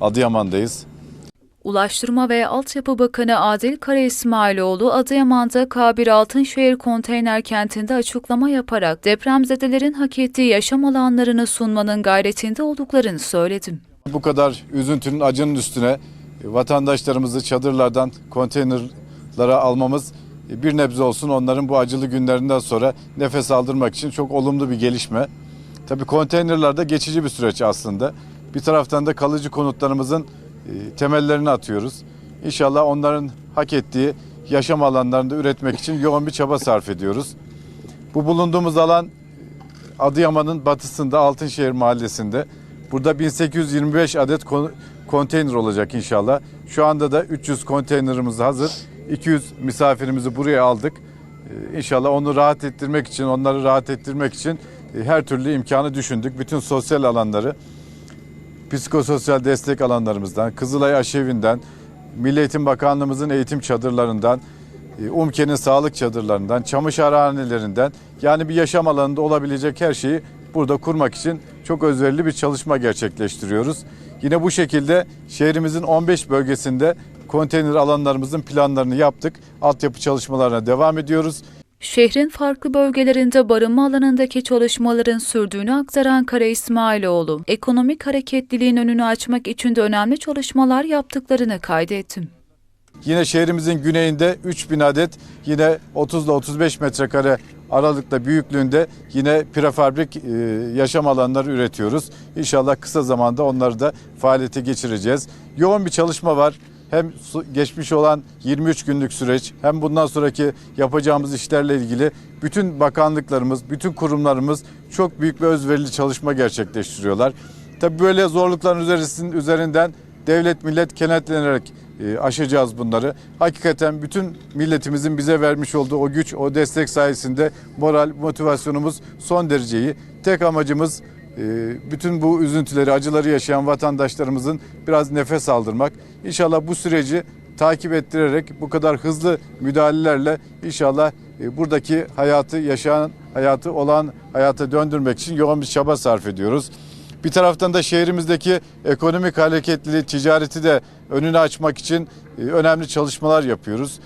Adıyaman'dayız. Ulaştırma ve Altyapı Bakanı Adil Kara İsmailoğlu, Adıyaman'da K1 Altınşehir konteyner kentinde açıklama yaparak depremzedelerin hak ettiği yaşam alanlarını sunmanın gayretinde olduklarını söyledi. Bu kadar üzüntünün acının üstüne vatandaşlarımızı çadırlardan konteynerlara almamız bir nebze olsun onların bu acılı günlerinden sonra nefes aldırmak için çok olumlu bir gelişme. Tabii konteynerlarda geçici bir süreç aslında. Bir taraftan da kalıcı konutlarımızın e, temellerini atıyoruz. İnşallah onların hak ettiği yaşam alanlarında üretmek için yoğun bir çaba sarf ediyoruz. Bu bulunduğumuz alan Adıyaman'ın batısında Altınşehir Mahallesi'nde. Burada 1825 adet kon- konteyner olacak inşallah. Şu anda da 300 konteynerimiz hazır. 200 misafirimizi buraya aldık. Ee, İnşallah onu rahat ettirmek için, onları rahat ettirmek için e, her türlü imkanı düşündük. Bütün sosyal alanları, psikososyal destek alanlarımızdan, Kızılay Aşevi'nden, Milli Eğitim Bakanlığımızın eğitim çadırlarından, e, UMKE'nin sağlık çadırlarından, çamaşırhanelerinden yani bir yaşam alanında olabilecek her şeyi burada kurmak için çok özverili bir çalışma gerçekleştiriyoruz. Yine bu şekilde şehrimizin 15 bölgesinde konteyner alanlarımızın planlarını yaptık. Altyapı çalışmalarına devam ediyoruz. Şehrin farklı bölgelerinde barınma alanındaki çalışmaların sürdüğünü aktaran Kara İsmailoğlu, ekonomik hareketliliğin önünü açmak için de önemli çalışmalar yaptıklarını kaydetti. Yine şehrimizin güneyinde 3000 adet yine 30 ile 35 metrekare aralıkta büyüklüğünde yine prefabrik e, yaşam alanları üretiyoruz. İnşallah kısa zamanda onları da faaliyete geçireceğiz. Yoğun bir çalışma var. Hem geçmiş olan 23 günlük süreç hem bundan sonraki yapacağımız işlerle ilgili bütün bakanlıklarımız, bütün kurumlarımız çok büyük bir özverili çalışma gerçekleştiriyorlar. Tabii böyle zorlukların üzerisinin- üzerinden devlet millet kenetlenerek e, aşacağız bunları. Hakikaten bütün milletimizin bize vermiş olduğu o güç, o destek sayesinde moral, motivasyonumuz son dereceyi. Tek amacımız bütün bu üzüntüleri, acıları yaşayan vatandaşlarımızın biraz nefes aldırmak. İnşallah bu süreci takip ettirerek bu kadar hızlı müdahalelerle inşallah e, buradaki hayatı yaşayan, hayatı olan hayata döndürmek için yoğun bir çaba sarf ediyoruz. Bir taraftan da şehrimizdeki ekonomik hareketliliği, ticareti de önünü açmak için e, önemli çalışmalar yapıyoruz.